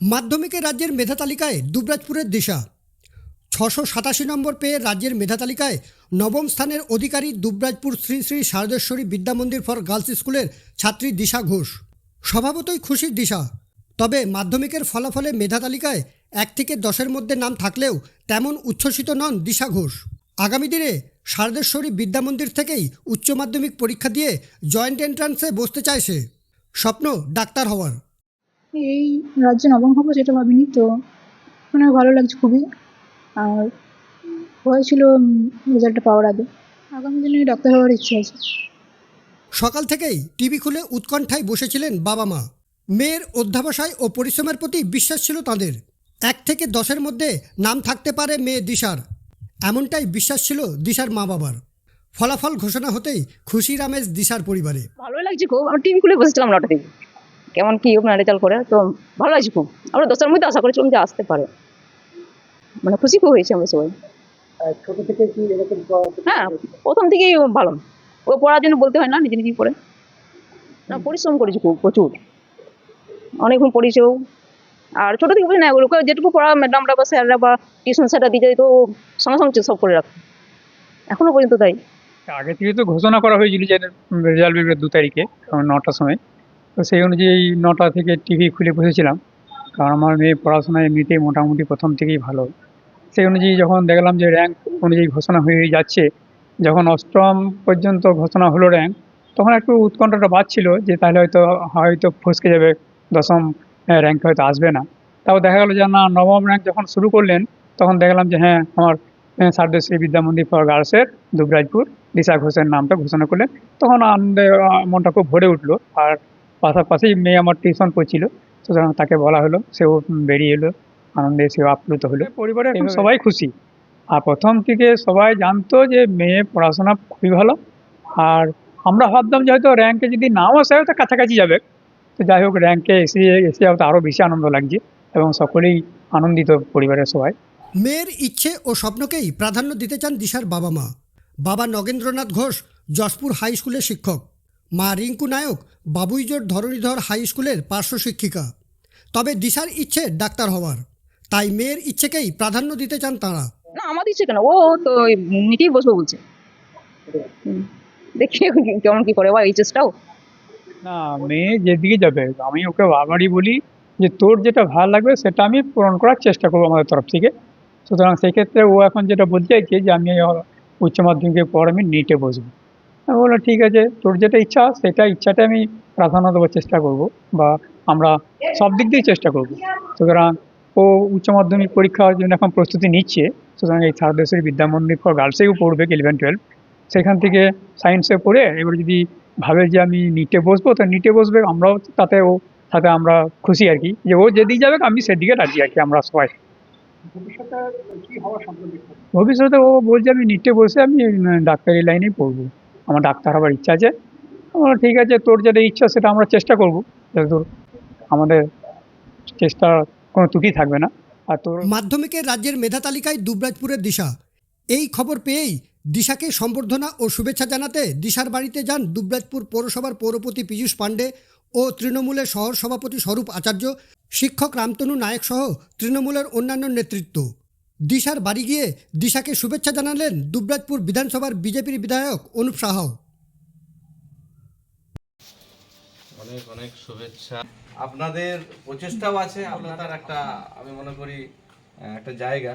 মাধ্যমিকে রাজ্যের মেধা তালিকায় দুবরাজপুরের দিশা। ছশো সাতাশি নম্বর পেয়ে রাজ্যের মেধা তালিকায় নবম স্থানের অধিকারী দুবরাজপুর শ্রী শ্রী শারদেশ্বরী বিদ্যামন্দির ফর গার্লস স্কুলের ছাত্রী দিশা ঘোষ। স্বভাবতই খুশির দিশা। তবে মাধ্যমিকের ফলাফলে মেধা তালিকায় এক থেকে দশের মধ্যে নাম থাকলেও তেমন উচ্ছ্বসিত নন দিশা ঘোষ। আগামী দিনে শারদেশ্বরী বিদ্যামন্দির থেকেই উচ্চ মাধ্যমিক পরীক্ষা দিয়ে জয়েন্ট এন্ট্রান্সে বসতে চায় সে। স্বপ্ন ডাক্তার হওয়ার। এই রাজ্যে নবম হব সেটা ভাবিনি তো মানে ভালো লাগছে খুবই। আর হয়েছিল রেজাল্টটা পাওয়ার আগে। আগামী দিনে ডাক্তার হওয়ার ইচ্ছে আছে। সকাল থেকেই টিভি খুলে উৎকণ্ঠায় বসেছিলেন বাবা মা। মেয়ের অধ্যাবসায় ও পরিশ্রমের প্রতি বিশ্বাস ছিল তাদের। এক থেকে দশের মধ্যে নাম থাকতে পারে মেয়ে দিশার। এমনটাই বিশ্বাস ছিল দিশার মা বাবার। ফলাফল ঘোষণা হতেই খুশি রামেশ দিশার পরিবারে। ভালোই লাগছে খুব। আমরা টিভি খুলে বসেছিলাম নটা থেকে কেমন কি আপনার রেজাল্ট করে তো ভালো লাগছে খুব। আমরা দশটার মধ্যে আশা করেছিলাম যে আসতে পারে। মানে খুশি খুব হয়েছে আমরা সবাই। ছোট থেকে কি এরকম হ্যাঁ প্রথম থেকেই ভালো। ও পড়ার জন্য বলতে হয় না নিজে নিজেই পড়ে। না পরিশ্রম করেছি খুব প্রচুর। অনেকক্ষণ পড়েছেও আর ছোটো থেকে বলি না ওকে যেটুকু পড়া ম্যাডামরা বা স্যাররা বা টিউশন স্যাররা দিয়ে যায় তো সঙ্গে সঙ্গে সব করে রাখতো। এখনও পর্যন্ত তাই। আগে থেকে তো ঘোষণা করা হয়েছিল যে রেজাল্ট বেরোবে দু তারিখে নটার সময়। তো সেই অনুযায়ী নটা থেকে টিভি খুলে বসেছিলাম। কারণ আমার মেয়ে পড়াশোনায় এমনিতেই মোটামুটি প্রথম থেকেই ভালো। সেই অনুযায়ী যখন দেখলাম যে র্যাঙ্ক অনুযায়ী ঘোষণা হয়ে যাচ্ছে, যখন অষ্টম পর্যন্ত ঘোষণা হলো র্যাঙ্ক তখন একটু উৎকণ্ঠাটা বাড়ছিল যে তাহলে হয়তো হয়তো ফসকে যাবে, দশম র্যাঙ্ক হয়তো আসবে না। তাও দেখা গেলো যে না, নবম র্যাঙ্ক যখন শুরু করলেন, তখন দেখলাম যে হ্যাঁ আমার সারদেশ্বরী বিদ্যা মন্দির ফর গার্লসের দুবরাজপুর দিশা ঘোষের নামটা ঘোষণা করলেন। তখন আনন্দে মনটা খুব ভরে উঠল। আর পাশাপাশি মেয়ে আমার টিউশন পড়ছিল সুতরাং তাকে বলা হলো সেও বেরিয়ে এলো আনন্দে সেও আপ্লুত হলো। পরিবারে এখন সবাই খুশি? আর প্রথম থেকে সবাই জানতো যে মেয়ে পড়াশোনা খুবই ভালো আর আমরা ভাবতাম যে হয়তো র্যাঙ্কে যদি নাও আসে হয়তো কাছাকাছি যাবে। তো যাই হোক র্যাঙ্কে এসে এসে হয়তো আরও বেশি আনন্দ লাগছে এবং সকলেই আনন্দিত পরিবারের সবাই। মেয়ের ইচ্ছে ও স্বপ্নকেই প্রাধান্য দিতে চান দিশার বাবা মা। বাবা নগেন্দ্রনাথ ঘোষ যশপুর হাই স্কুলের শিক্ষক। মা রিঙ্কু নায়ক বাবুইজোর ধরণীধর হাই স্কুলের পার্শ্ব শিক্ষিকা। তবে দিশার ইচ্ছে ডাক্তার হওয়ার। তাই মেয়ের ইচ্ছেকেই প্রাধান্য দিতে চান তাঁরা। না আমার ইচ্ছে কেন? ও তো নিতেই বসবো বলছে। দেখি কেমন কি করে বা এইচএসটাও না মেয়ে যেদিকে যাবে আমি ওকে বারবারই বলি যে তোর যেটা ভালো লাগবে সেটা আমি পূরণ করার চেষ্টা করব আমাদের তরফ থেকে। সুতরাং সেক্ষেত্রে ও এখন যেটা বলতে চাইছে যে আমি উচ্চ মাধ্যমিকের পর আমি নিটে বসবো। আমি বললাম ঠিক আছে তোর যেটা ইচ্ছা সেটা ইচ্ছাটা আমি প্রাধান্য দেওয়ার চেষ্টা করব বা আমরা সব দিক দিয়েই চেষ্টা করব। সুতরাং ও উচ্চ মাধ্যমিক পরীক্ষার জন্য এখন প্রস্তুতি নিচ্ছে। সুতরাং এই সারদেশের বিদ্যা মন্দির ফর গার্লসেও পড়বে ইলেভেন টুয়েলভ সেখান থেকে সায়েন্সে পড়ে এবার যদি ভাবে যে আমি নিটে বসবো তো নিটে বসবে আমরাও তাতে ও তাতে আমরা খুশি আর কি। যে ও যেদিকে যাবে আমি সেদিকে রাজি আর কি আমরা সবাই। ভবিষ্যতে ও বলছে আমি নিটে বসে আমি ডাক্তারি লাইনেই পড়ব। আমার ডাক্তার হবার ইচ্ছা আছে। আমরা ঠিক আছে, তোর যেটা ইচ্ছা সেটা আমরা চেষ্টা করব। যতদূর আমাদের চেষ্টা কোনো ত্রুটি থাকবে না। আর তোর মাধ্যমিকের রাজ্যের মেধা তালিকায় দুবরাজপুরের দিশা। এই খবর পেয়েই দিশাকে সম্বর্ধনা ও শুভেচ্ছা জানাতে দিশার বাড়িতে যান দুবরাজপুর পৌরসভার পৌরপতি পীযূষ পাণ্ডে ও তৃণমূলের শহর সভাপতি স্বরূপ আচার্য, শিক্ষক রামতনু নায়ক সহ তৃণমূলের অন্যান্য নেতৃত্ব। দিশার বাড়ি গিয়ে দিশাকে শুভেচ্ছা জানালেন দুবরাজপুর বিধানসভার বিজেপির বিধায়ক অনুপ সাহ। অনেক অনেক শুভেচ্ছা। আপনাদের প্রচেষ্টাও আছে আপনার একটা, আমি মনে করি একটা জায়গা।